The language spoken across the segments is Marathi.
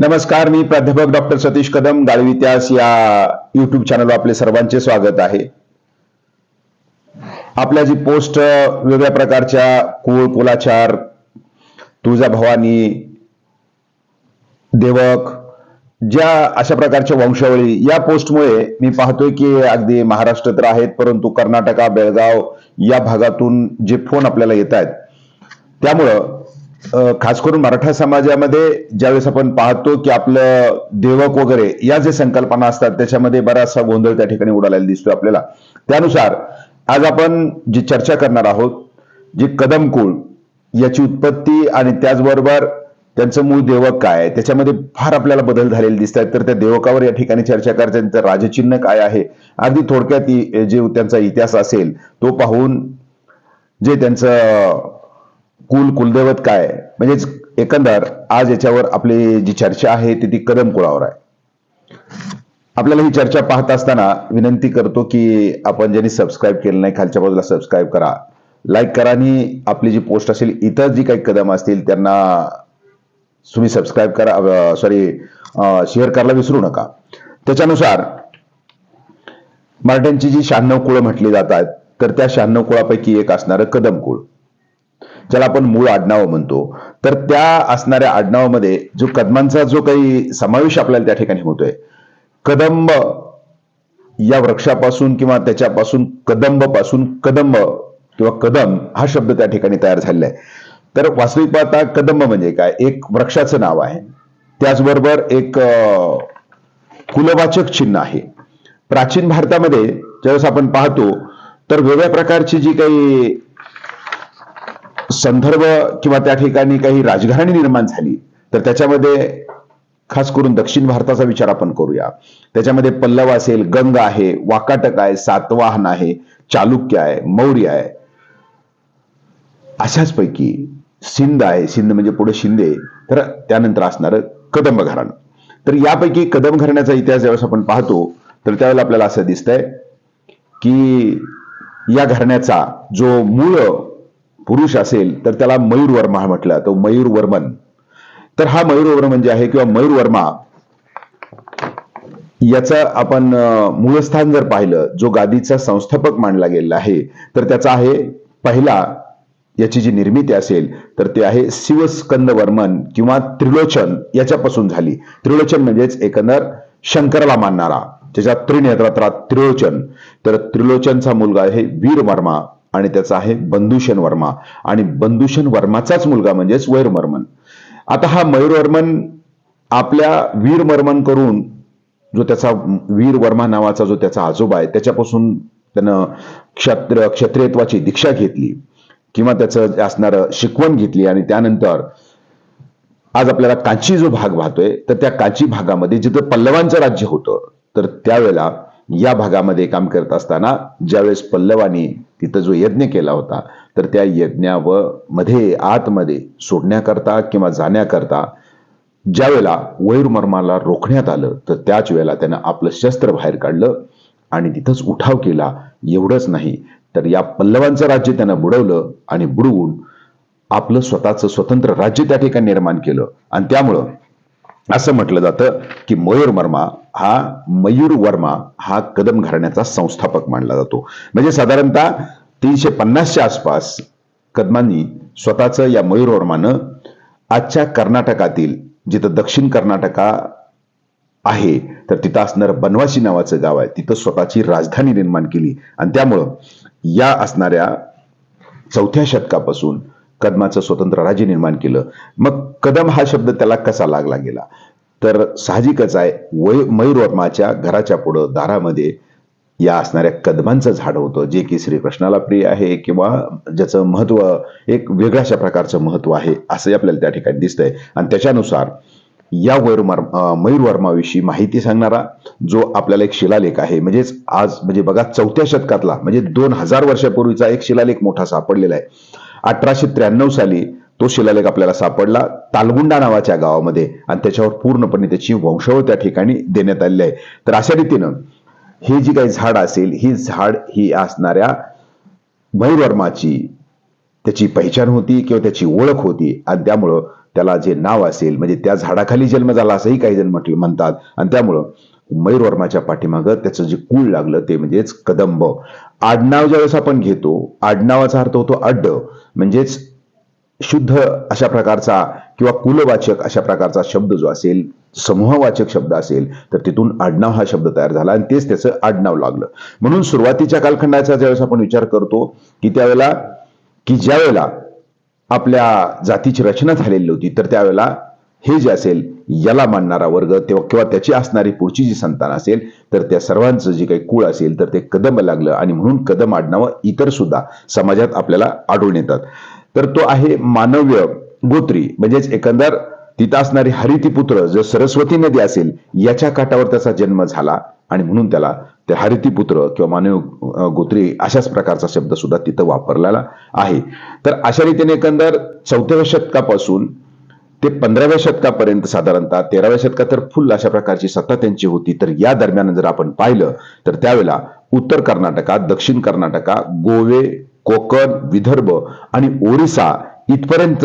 नमस्कार मी प्राध्यापक डॉक्टर सतीश कदम गाळवी इतिहास या युट्यूब चॅनलवर आपले सर्वांचे स्वागत आहे. आपल्या जी पोस्ट वेगळ्या प्रकारच्या कुळ कुलाचार तुळजाभवानी देवक ज्या अशा प्रकारच्या वंशावळी या पोस्टमुळे मी पाहतोय की अगदी महाराष्ट्र तर आहेत परंतु कर्नाटका बेळगाव या भागातून जे फोन आपल्याला येत आहेत त्यामुळं खास करून मराठा समाजामध्ये ज्यावेळेस आपण पाहतो की आपलं देवक वगैरे या जे संकल्पना असतात त्याच्यामध्ये बराचसा गोंधळ त्या ठिकाणी उडालेला दिसतो आपल्याला. त्यानुसार आज आपण जी चर्चा करणार आहोत जे कदम कुळ याची उत्पत्ती आणि त्याचबरोबर त्यांचं मूळ देवक काय आहे त्याच्यामध्ये फार आपल्याला बदल झालेले दिसत आहेत तर त्या देवकावर या ठिकाणी चर्चा करायचं त्यांचं राजचिन्ह काय आहे अगदी थोडक्यात जे त्यांचा इतिहास असेल तो पाहून जे त्यांचं कुल कुलदैवत काय म्हणजेच एकंदर आज याच्यावर आपली जी चर्चा आहे ती ती कदम कुळावर आहे. आपल्याला ही चर्चा पाहत असताना विनंती करतो की आपण ज्यांनी सबस्क्राईब केलं नाही खालच्या बाजूला सबस्क्राईब करा. लाईक करा आणि आपली जी पोस्ट असेल इतर जी काही कदम असतील त्यांना तुम्ही सबस्क्राईब करा सॉरी शेअर करायला विसरू नका. त्याच्यानुसार मराठ्यांची जी शहाण्णव कुळं म्हटली जातात तर त्या शहाण्णव कुळापैकी एक असणारं कदम कुळ. ज्याला आपण मूळ आडनाव म्हणतो तर त्या असणाऱ्या आडनावामध्ये जो कदमांचा जो काही समावेश आपल्याला त्या ठिकाणी होतोय कदंब या वृक्षापासून किंवा त्याच्यापासून कदंबपासून कदंब किंवा कदम हा शब्द त्या ठिकाणी तयार झालेला आहे. तर वास्तविक पाहता कदंब म्हणजे काय? एक वृक्षाचं नाव आहे. त्याचबरोबर एक कुलवाचक चिन्ह आहे. प्राचीन भारतामध्ये ज्यावेळेस आपण पाहतो तर वेगळ्या प्रकारची जी काही संदर्भ किंवा त्या ठिकाणी काही राजघराणी निर्माण झाली तर त्याच्यामध्ये खास करून दक्षिण भारताचा विचार आपण करूया. त्याच्यामध्ये पल्लव असेल गंग आहे वाकाटक आहे सातवाहन आहे चालुक्य आहे मौर्य आहे. अशाच पैकी सिंध आहे सिंध म्हणजे पुढे शिंदे तर त्यानंतर असणारं कदंब घराणं तर यापैकी कदम घराण्याचा इतिहास ज्यावेळेस आपण पाहतो तर त्यावेळेला आपल्याला असं दिसतंय की या घराण्याचा जो मूळ पुरुष असेल तर त्याला मयूर वर्मा म्हटलं तो मयूर वर्मन. तर हा मयूर वर्मन जे म्हणजे आहे किंवा मयूर वर्मा याचं आपण मूळस्थान जर पाहिलं जो गादीचा संस्थापक मानला गेलेला आहे तर त्याचा आहे पहिला याची जी निर्मिती असेल तर ते आहे शिवस्कंद वर्मन किंवा त्रिलोचन याच्यापासून झाली. त्रिलोचन म्हणजेच एकंदर शंकरला मानणारा ज्याच्या त्रिनेत्रात्रात त्रिलोचन. तर त्रिलोचनचा मुलगा आहे वीर वर्मा. आणि त्याचा आहे बंधुशन वर्मा. आणि बंधुशन वर्माचाच मुलगा म्हणजेच वैरमर्मन आता हा मयूरवर्मन आपल्या वीरमर्मन करून जो त्याचा वीर वर्मा नावाचा जो त्याचा आजोबा आहे त्याच्यापासून त्यानं क्षत्र क्षत्रियत्वाची दीक्षा घेतली. किंवा त्याचं असणारं शिकवण घेतली आणि त्यानंतर आज आपल्याला कांची जो भाग वाहतोय तर त्या कांची भागामध्ये जिथं पल्लवांचं राज्य होतं तर त्यावेळेला या भागामध्ये काम करत असताना ज्यावेळेस पल्लवानी तिथं जो यज्ञ केला होता तर त्या यज्ञावमध्ये आतमध्ये सोडण्याकरता किंवा जाण्याकरता ज्यावेळेला वैरमर्माला रोखण्यात आलं तर त्याच वेळेला त्यानं आपलं शस्त्र बाहेर काढलं आणि तिथंच उठाव केला. एवढंच नाही तर या पल्लवांचं राज्य त्यानं बुडवलं आणि बुडवून आपलं स्वतःचं स्वतंत्र राज्य त्या ठिकाणी निर्माण केलं. आणि त्यामुळं असं म्हटलं जातं की मयूरमर्मा हा मयूर वर्मा हा कदम घराण्याचा संस्थापक मानला जातो. म्हणजे साधारणतः तीनशे पन्नासच्या आसपास कदमांनी स्वतःचं या मयूर वर्मानं आजच्या कर्नाटकातील जिथं दक्षिण कर्नाटका आहे तर तिथं असणारं बनवासी नावाचं गाव आहे तिथं स्वतःची राजधानी निर्माण केली. आणि त्यामुळं या असणाऱ्या चौथ्या शतकापासून कदमाचं स्वतंत्र राज्य निर्माण केलं. मग कदम हा शब्द त्याला कसा लागला गेला? तर साहजिकच आहे. वै मयूरवर्माच्या घराच्या पुढं दारामध्ये या असणाऱ्या कदमांचं झाड होतं जे की श्रीकृष्णाला प्रिय आहे किंवा ज्याचं महत्त्व एक वेगळ्याशा प्रकारचं महत्त्व आहे असं आपल्याला त्या ठिकाणी दिसतंय. आणि त्याच्यानुसार या वैरमर मयूरवर्माविषयी माहिती सांगणारा जो आपल्याला एक शिलालेख आहे म्हणजेच आज म्हणजे बघा चौथ्या शतकातला म्हणजे दोन हजार वर्षापूर्वीचा एक शिलालेख मोठा सापडलेला आहे. अठराशे त्र्याण्णव साली तो शिलालेख आपल्याला सापडला तालगुंडा नावाच्या गावामध्ये आणि त्याच्यावर पूर्णपणे त्याची वंशावळ त्या ठिकाणी देण्यात आलेली आहे. तर अशा रीतीनं हे जी काही झाड असेल ही झाड ही असणाऱ्या मयूरवर्माची त्याची पहिचान होती किंवा त्याची ओळख होती आणि त्यामुळं त्याला जे नाव असेल म्हणजे त्या झाडाखाली जन्म झाला असंही काही जण म्हटलं म्हणतात आणि त्यामुळं मयूरवर्माच्या पाठीमागं त्याचं जे कुळ लागलं ते म्हणजेच कदंब. आडनाव ज्यावेळेस आपण घेतो आडनावाचा अर्थ होतो अड्ड म्हणजेच शुद्ध अशा प्रकारचा किंवा कुलवाचक अशा प्रकारचा शब्द जो असेल समूहवाचक शब्द असेल तर तिथून आडनाव हा शब्द तयार झाला आणि तेच त्याचं आडनाव लागलं. म्हणून सुरुवातीच्या कालखंडाचा ज्यावेळेस आपण विचार करतो की त्यावेळेला की ज्यावेळेला आपल्या जातीची रचना झालेली होती तर त्यावेळेला हे जे असेल याला मानणारा वर्ग तेव्हा किंवा त्याची असणारी पुढची जी संतान असेल तर त्या सर्वांचं जे काही कुळ असेल तर ते कदम लागलं आणि म्हणून कदम आडनावं इतर सुद्धा समाजात आपल्याला आढळून येतात. तर तो आहे मानव्य गोत्री. म्हणजेच एकंदर तिथं असणारी हरितीपुत्र जो सरस्वती नदी असेल याच्या काठावर त्याचा जन्म झाला आणि म्हणून त्याला ते हरितीपुत्र किंवा मानव गोत्री अशाच प्रकारचा शब्द सुद्धा तिथं वापरलेला आहे. तर अशा रीतीने एकंदर चौथ्या शतकापासून ते पंधराव्या शतकापर्यंत साधारणतः तेराव्या शतकात तर फुल अशा प्रकारची सत्ता त्यांची होती. तर या दरम्यान जर आपण पाहिलं तर त्यावेळेला उत्तर कर्नाटकात दक्षिण कर्नाटका गोवे कोकण विदर्भ आणि ओरिसा इथपर्यंत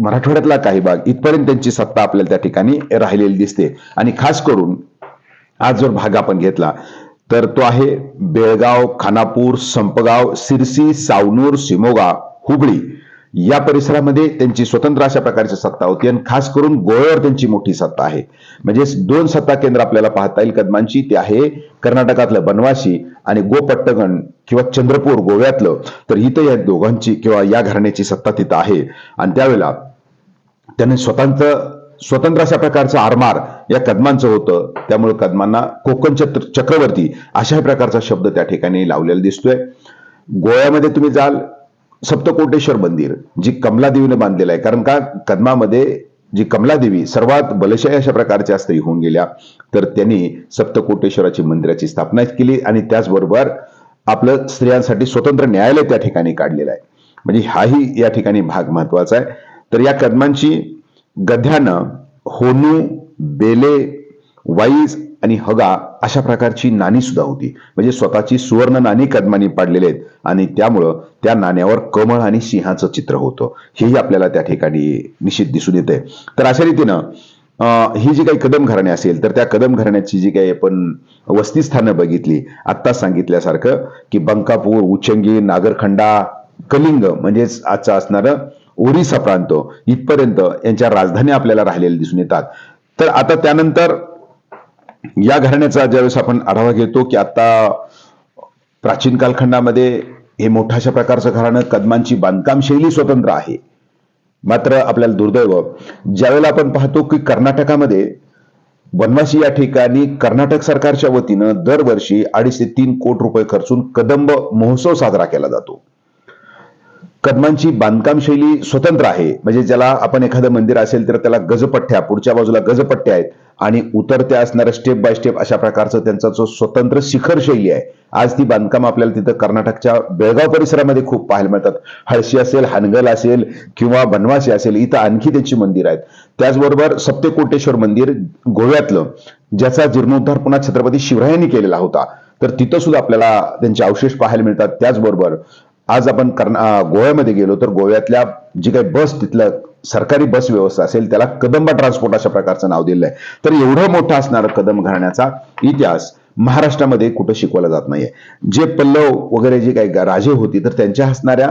मराठवाड्यातला काही भाग इथपर्यंत त्यांची सत्ता आपल्याला त्या ठिकाणी राहिलेली दिसते. आणि खास करून आज जर भाग आपण घेतला तर तो आहे बेळगाव खानापूर संपगाव सिरसी सावनूर सिमोगा हुबळी. या परिसरामध्ये त्यांची स्वतंत्र अशा प्रकारची सत्ता होती आणि खास करून गोव्यावर त्यांची मोठी सत्ता आहे. म्हणजे दोन सत्ता केंद्र आपल्याला पाहता येईल. कदमांची ते आहे कर्नाटकातलं बनवाशी आणि गोपट्टगण किंवा चंद्रपूर गोव्यातलं. तर इथं या दोघांची किंवा या घराण्याची सत्ता तिथं आहे. आणि त्यावेळेला त्याने स्वतंत्र स्वतंत्र अशा प्रकारचं आरमार या कदमांचं होतं. त्यामुळे कदमांना कोकण चक्रवर्ती अशा प्रकारचा शब्द त्या ठिकाणी लावलेला दिसतोय. गोव्यामध्ये तुम्ही जाल सप्तकोटेश्वर मंदिर जी कमलादेवीने बांधलेलं आहे. कारण का? कदमामध्ये जी कमलादेवी सर्वात बलशाही अशा प्रकारच्या स्त्री होऊन गेल्या. तर त्यांनी सप्तकोटेश्वराची मंदिराची स्थापना केली आणि त्याचबरोबर आपलं स्त्रियांसाठी स्वतंत्र न्यायालय त्या ठिकाणी काढलेलं आहे. म्हणजे हाही या ठिकाणी भाग महत्त्वाचा आहे. तर या कदमांची गध्यानं होनू बेले वाईज आणि हगा अशा प्रकारची नाणी सुद्धा होती. म्हणजे स्वतःची सुवर्ण नाणी कदमानी पाडलेले आहेत. आणि त्यामुळं त्या नाण्यावर कमळ आणि सिंहाचं चित्र होतं. हेही आपल्याला त्या ठिकाणी निश्चित दिसून येते तर अशा रीतीनं ही जी काही कदम घराणे असेल तर त्या कदम घराण्याची जी काही आपण वस्तीस्थानं बघितली आत्ता सांगितल्यासारखं की बंकापूर उच्चंगी नागरखंडा कलिंग म्हणजेच आजचा असणारं ओरिसा प्रांत इथपर्यंत यांच्या राजधानी आपल्याला राहिलेल्या दिसून येतात. तर आता त्यानंतर या घराण्याचा ज्यावेळेस आपण आढावा घेतो की आता प्राचीन कालखंडामध्ये हे मोठ्याशा प्रकारचं घराणं कदमांची बांधकाम शैली स्वतंत्र आहे. मात्र आपल्याला दुर्दैव ज्यावेळेला आपण पाहतो की कर्नाटकामध्ये बनवासी या ठिकाणी कर्नाटक सरकारच्या वतीनं दरवर्षी अडीच ते तीन कोटी रुपये खर्चून कदंब महोत्सव साजरा केला जातो. कदमांची बांधकाम शैली स्वतंत्र आहे. म्हणजे ज्याला आपण एखादं मंदिर असेल तर त्याला गजपट्ट्या पुढच्या बाजूला गजपट्ट्या आहेत आणि उतरत्या असणाऱ्या स्टेप बाय स्टेप अशा प्रकारचं त्यांचा जो स्वतंत्र शिखर शैली आहे आज ती बांधकाम आपल्याला तिथं कर्नाटकच्या बेळगाव परिसरामध्ये खूप पाहायला मिळतात. हळशी असेल हानगल असेल किंवा बनवासी असेल इथं आणखी त्यांची मंदिर आहेत. त्याचबरोबर सप्तकोटेश्वर मंदिर गोव्यातलं ज्याचा जीर्णोद्धार पुन्हा छत्रपती शिवरायांनी केलेला होता. तर तिथं सुद्धा आपल्याला त्यांचे अवशेष पाहायला मिळतात. त्याचबरोबर आज आपण कर्ना गोव्यामध्ये गेलो तर गोव्यातल्या जी काही बस तिथलं सरकारी बस व्यवस्था असेल त्याला कदंबा ट्रान्सपोर्ट अशा प्रकारचं नाव दिलेलं आहे. तर एवढं मोठं असणार कदम घराण्याचा इतिहास महाराष्ट्रामध्ये कुठं शिकवला जात नाहीये. जे पल्लव वगैरे जे काही राजे होती तर त्यांच्या असणाऱ्या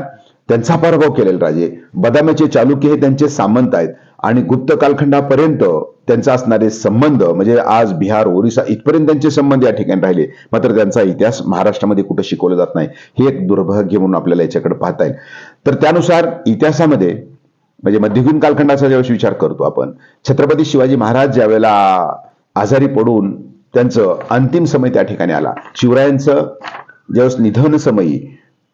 त्यांचा पराभव केलेले राजे. बदामाचे चालुक्य हे त्यांचे सामंत आहेत. आणि गुप्त कालखंडापर्यंत त्यांचा असणारे संबंध म्हणजे आज बिहार ओरिसा इथपर्यंत त्यांचे संबंध या ठिकाणी राहिले. मात्र त्यांचा इतिहास महाराष्ट्रामध्ये कुठं शिकवला जात नाही हे एक दुर्भाग्य म्हणून आपल्याला याच्याकडे पाहता येईल. तर त्यानुसार इतिहासामध्ये म्हणजे मध्ययुगीन कालखंडाचा ज्यावेळेस विचार करतो आपण छत्रपती शिवाजी महाराज ज्यावेळेला आजारी पडून त्यांचं अंतिम समय त्या ठिकाणी आला. शिवरायांचं ज्यावेळेस निधन समयी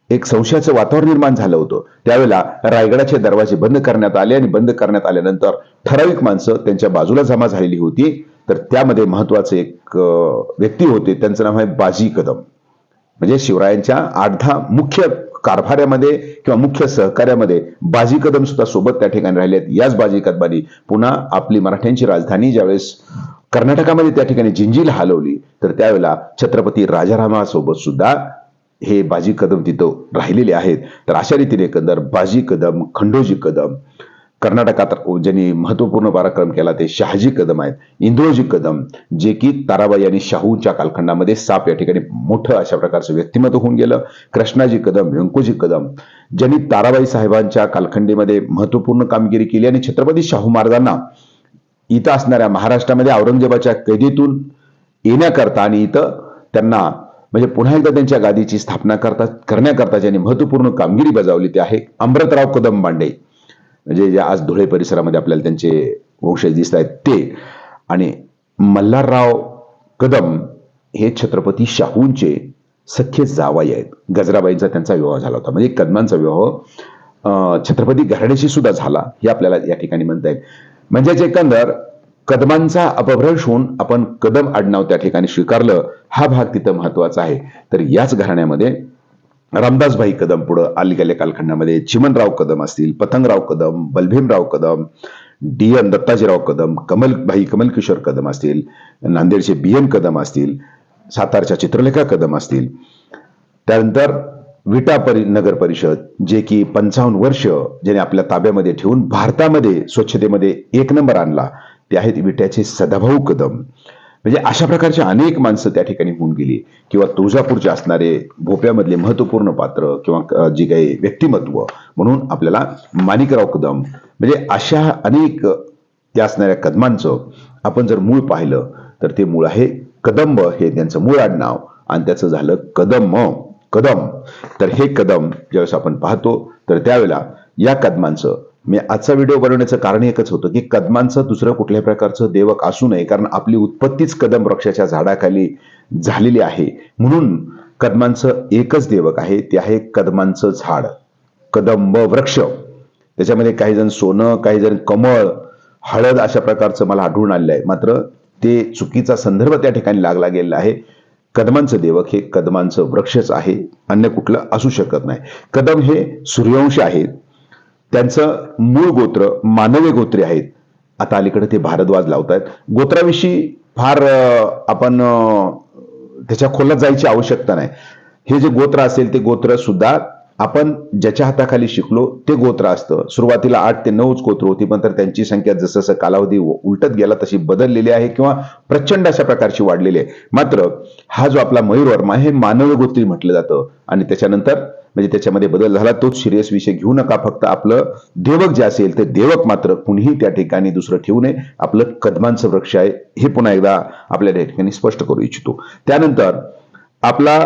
एक संशयाचं वातावरण निर्माण झालं होतं. त्यावेळेला रायगडाचे दरवाजे बंद करण्यात आले आणि बंद करण्यात आल्यानंतर ठराविक माणसं त्यांच्या बाजूला जमा झालेली होती. तर त्यामध्ये महत्त्वाचे एक व्यक्ती होते. त्यांचं नाव आहे बाजी कदम. म्हणजे शिवरायांच्या आठ दहा मुख्य कारभाऱ्यामध्ये किंवा मुख्य सहकार्यामध्ये बाजी कदम सुद्धा सोबत त्या ठिकाणी राहिले आहेत याच बाजी कदमानी पुन्हा आपली मराठ्यांची राजधानी ज्यावेळेस कर्नाटकामध्ये त्या ठिकाणी जिंजीला हलवली तर त्यावेळेला छत्रपती राजारामासोबत सुद्धा हे बाजी कदम तिथं राहिलेले आहेत. तर अशा रीतीने एकंदर बाजी कदम खंडोजी कदम कर्नाटकात ज्यांनी महत्त्वपूर्ण पराक्रम केला ते शहाजी कदम आहेत. इंद्रोजी कदम जे की ताराबाई आणि शाहूच्या कालखंडामध्ये साप या ठिकाणी मोठं अशा प्रकारचं व्यक्तिमत्व होऊन गेलं. कृष्णाजी कदम व्यंकोजी कदम ज्यांनी ताराबाई साहेबांच्या कालखंडीमध्ये महत्त्वपूर्ण कामगिरी केली आणि छत्रपती शाहू महाराजांना इथं असणाऱ्या महाराष्ट्रामध्ये औरंगजेबाच्या कैदेतून येण्याकरता आणि इथं त्यांना म्हणजे पुन्हा एकदा त्यांच्या गादीची स्थापना करता करण्याकरता ज्यांनी महत्त्वपूर्ण कामगिरी बजावली ते आहे अमृतराव कदम बांडे म्हणजे जे आज धुळे परिसरामध्ये आपल्याला त्यांचे वंशज दिसत आहेत ते. आणि मल्हारराव कदम हे छत्रपती शाहूंचे सख्खे जावाई आहेत. गजराबाईंचा त्यांचा विवाह झाला होता. म्हणजे कदमांचा विवाह छत्रपती घराण्याशी सुद्धा झाला हे आपल्याला या ठिकाणी म्हणता येईल. म्हणजेच एकंदर कदमांचा अपभ्रंश होऊन आपण कदम आडनाव त्या ठिकाणी स्वीकारलं हा भाग तिथं महत्त्वाचा आहे. तर याच घराण्यामध्ये रामदासभाई कदम पुढं आलीगल्या कालखंडामध्ये चिमनराव कदम असतील पतंगराव कदम बलभीमराव कदम डी एन दत्ताजीराव कदम कमलभाई कमलकिशोर कदम असतील नांदेडचे बी एन कदम असतील सातारच्या चित्रलेखा कदम असतील. त्यानंतर विटा परि नगर परिषद जे की पंचावन्न वर्ष ज्याने आपल्या ताब्यामध्ये ठेवून भारतामध्ये स्वच्छतेमध्ये एक नंबर आणला. ते आहेत विट्याचे सदाभाऊ कदम. म्हणजे अशा प्रकारचे अनेक माणसं त्या ठिकाणी होऊन गेली. किंवा तुळजापूरचे असणारे भोप्यामधले महत्त्वपूर्ण पात्र किंवा जी काही व्यक्तिमत्व म्हणून आपल्याला माणिकराव कदम. म्हणजे अशा अनेक त्या असणाऱ्या कदमांचं आपण जर मूळ पाहिलं तर ते मूळ आहे कदंब. हे त्यांचं मूळ आडनाव. आणि त्याचं झालं कदम. कदम. तर हे कदम ज्यावेळेस आपण पाहतो तर त्यावेळेला या कदमांचं मी आजचा व्हिडिओ बनवण्याचं कारण एकच होतं की कदमांचं दुसरं कुठल्या प्रकारचं देवक असू नये कारण आपली उत्पत्तीच कदम वृक्षाच्या झाडाखाली झालेली आहे. म्हणून कदमांचं एकच देवक आहे ते आहे कदमांचं झाड. कदंब वृक्ष. त्याच्यामध्ये काही जण सोनं काही जण कमळ हळद अशा प्रकारचं मला आढळून आलेलं आहे. मात्र ते चुकीचा संदर्भ त्या ठिकाणी लागला गेलेला आहे. कदमांचं देवक हे कदमांचं वृक्षच आहे अन्य कुठलं असू शकत नाही. कदम हे सूर्यवंशी आहेत. त्यांचं मूळ गोत्र मानवी गोत्रे आहेत. आता अलीकडे ते भारद्वाज लावतायत. गोत्राविषयी फार आपण त्याच्या खोलात जायची आवश्यकता नाही. हे जे गोत्र असेल ते गोत्र सुद्धा आपण ज्याच्या हाताखाली शिकलो ते गोत्र असतं. सुरुवातीला आठ ते नऊच गोत्र होती पण तर त्यांची संख्या जसं जसं कालावधी उलटत गेला तशी बदललेली आहे किंवा प्रचंड अशा प्रकारची वाढलेली आहे. मात्र हा जो आपला मयूरवर्मा हे मानव गोत्री म्हटलं जातं. आणि त्याच्यानंतर म्हणजे त्याच्यामध्ये बदल झाला तोच सिरियस विषय घेऊ नका. फक्त आपलं देवक जे असेल ते देवक मात्र कुणीही त्या ठिकाणी दुसरं ठेवू नये. आपलं कदमांचं वृक्ष आहे हे पुन्हा एकदा आपल्या त्या ठिकाणी स्पष्ट करू इच्छितो. त्यानंतर आपला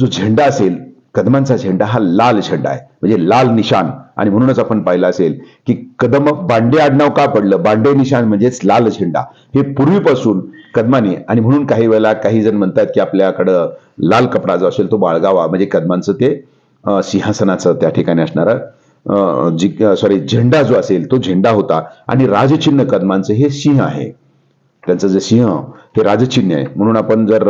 जो झेंडा असेल कदमांचा झेंडा हा लाल झेंडा आहे. म्हणजे लाल निशान आणि म्हणूनच आपण पाहिलं असेल की कदम बांडे आडनाव का पडलं? बांडे निशान म्हणजेच लाल झेंडा. हे पूर्वीपासून कदमाने आणि म्हणून काही वेळेला काही जण म्हणतात की आपल्याकडं लाल कपडा जो असेल तो बाळगावा. म्हणजे कदमांचं ते सिंहासनाचं त्या ठिकाणी असणारा जी सॉरी झेंडा जो असेल तो झेंडा होता. आणि राजचिन्ह कदमांचं हे सिंह आहे. त्यांचं जे सिंह हे राजचिन्ह आहे. म्हणून आपण जर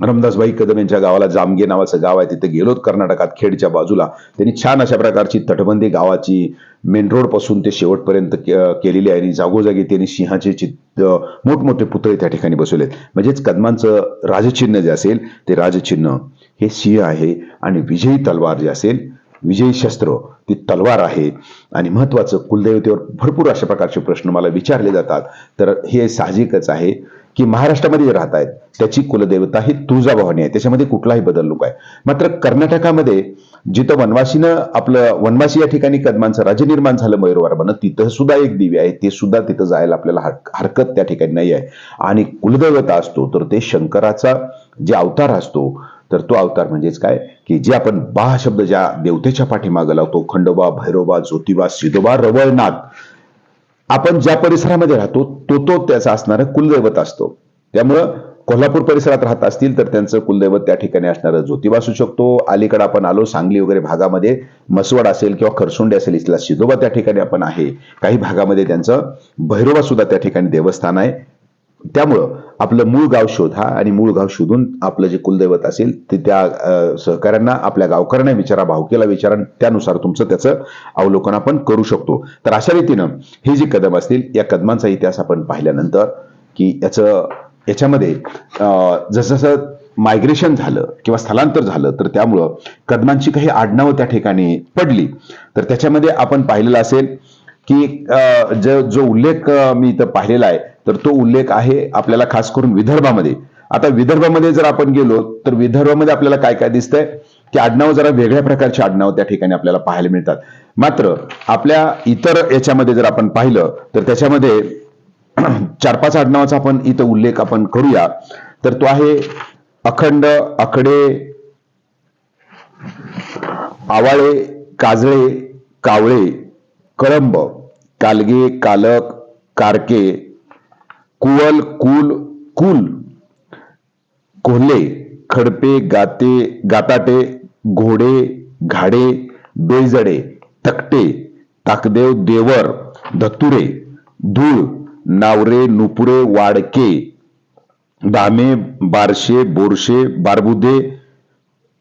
रामदासबाई कदम यांच्या गावाला जामगे नावाचं गाव आहे तिथे गेलोत कर्नाटकात खेडच्या बाजूला त्यांनी छान अशा प्रकारची तटबंदी गावाची मेन रोडपासून ते शेवटपर्यंत केलेली आहे. आणि जागोजागी त्यांनी सिंहाचे चित्त मोठमोठे पुतळे त्या ठिकाणी बसवलेत. म्हणजेच कदमांचं राजचिन्ह जे असेल ते राजचिन्ह. हे सिंह आहे आणि विजयी तलवार जे असेल विजयी शस्त्र ती तलवार आहे. आणि महत्वाचं कुलदेवतेवर भरपूर अशा प्रकारचे प्रश्न मला विचारले जातात. तर हे साहजिकच आहे की महाराष्ट्रामध्ये जे राहत आहेत त्याची कुलदेवता ही तुळजाभवानी आहे. त्याच्यामध्ये कुठलाही बदल नको आहे. मात्र कर्नाटकामध्ये जिथं वनवासीनं आपलं वनवासी या ठिकाणी कदमांचं राज्य निर्माण झालं मयूरवर्मानं तिथं सुद्धा एक दिव्य आहे. ते सुद्धा तिथं जायला आपल्याला हरकत त्या ठिकाणी नाही आहे. आणि कुलदेवता असतो तर ते शंकराचा जे अवतार असतो तर तो अवतार म्हणजेच काय? की जे आपण बा शब्द ज्या देवतेच्या पाठीमागं लावतो खंडोबा भैरोबा ज्योतिबा सिदोबा रवळनाथ आपण ज्या परिसरामध्ये राहतो तो तो त्याचा असणारा कुलदैवत असतो. त्यामुळं कोल्हापूर परिसरात राहत असतील तर त्यांचं कुलदैवत त्या ठिकाणी असणारं ज्योतिबा असू शकतो. अलीकडे आपण आलो सांगली वगैरे भागामध्ये मसवड असेल किंवा खरसुंडे असेल इथला सिदोबा त्या ठिकाणी आपण आहे. काही भागामध्ये त्यांचं भैरोबा सुद्धा त्या ठिकाणी देवस्थान आहे. त्यामुळं आपलं मूळ गाव शोधा आणि मूळ गाव शोधून आपलं जे कुलदैवत असेल ते त्या सहकाऱ्यांना आपल्या गावकऱ्यांना विचारा भावकीला विचारा त्यानुसार तुमचं त्याचं अवलोकन आपण करू शकतो. तर अशा रीतीनं हे जे कदम असतील या कदमांचा इतिहास आपण पाहिल्यानंतर की याचं याच्यामध्ये जसं जसं मायग्रेशन झालं किंवा स्थलांतर झालं तर त्यामुळं कदमांची काही आडनावं त्या ठिकाणी पडली. तर त्याच्यामध्ये आपण पाहिलेलं असेल की जो उल्लेख मी इथं पाहिलेला आहे तर तो उल्लेख आहे आपल्याला खास करून विदर्भामध्ये. आता विदर्भामध्ये जर आपण गेलो तर विदर्भामध्ये आपल्याला काय काय दिसतंय? की आडनाव जरा वेगळ्या प्रकारचे आडनाव त्या ठिकाणी आपल्याला पाहायला मिळतात. मात्र आपल्या इतर याच्यामध्ये जर आपण पाहिलं तर त्याच्यामध्ये चार पाच आडनावाचा आपण इथं उल्लेख आपण करूया. तर तो आहे अखंड आकडे आवाळे काजळे कावळे कळंब कालगे कालक कारके कुवल कुल कुल। कोल्हे खडपे गाते गाताटे घोडे घाडे बेजडे तकटे ताकदेव देवर धतुरे धूळ नावरे नुपुरे वाडके दामे बारशे बोरशे बारबुदे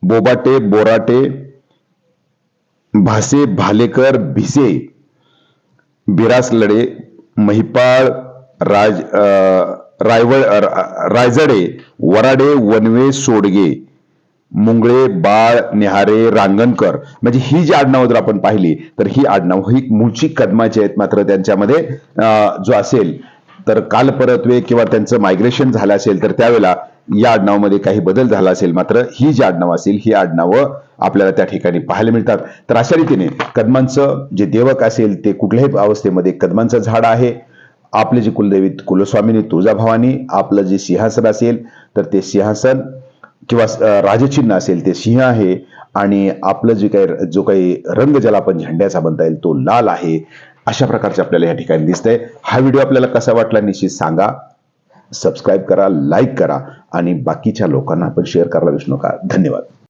बोबाटे बोराटे भासे भालेकर भिसे बिरासलडे महिपाळ राज अं, रायवळ रायजडे वराडे वनवे सोडगे मुंगळे बाळ निहारे रांगणकर म्हणजे ही जी आडनावं जर आपण पाहिली तर ही आडनाव ही मूळची कदमाची आहेत मात्र त्यांच्यामध्ये. जो असेल तर काल परतवे किंवा त्यांचं मायग्रेशन झालं असेल तर त्यावेळेला या आडनावामध्ये काही बदल झाला असेल. मात्र ही जी आडनावं असेल ही आडनावं आपल्याला त्या ठिकाणी पाहायला मिळतात. तर अशा रीतीने कदमांचं जे देवक असेल ते कुठल्याही अवस्थेमध्ये कदमांचं झाड आहे. आपले जे कुलदेवी कुलस्वामिनी तुळजाभवानी आपलं जे सिंहासन असेल तर ते सिंहासन किंवा राजचिन्ह असेल ते सिंह आहे. आणि आपलं जे काही जो काही रंग ज्याला आपण झेंड्याचा म्हणता येईल तो लाल आहे. अशा प्रकारचे आपल्याला या ठिकाणी दिसतंय. हा व्हिडिओ आपल्याला कसा वाटला निश्चित सांगा. सबस्क्राईब करा लाईक करा. आणि बाकीच्या लोकांना आपण शेअर करायला विसरू नका. धन्यवाद.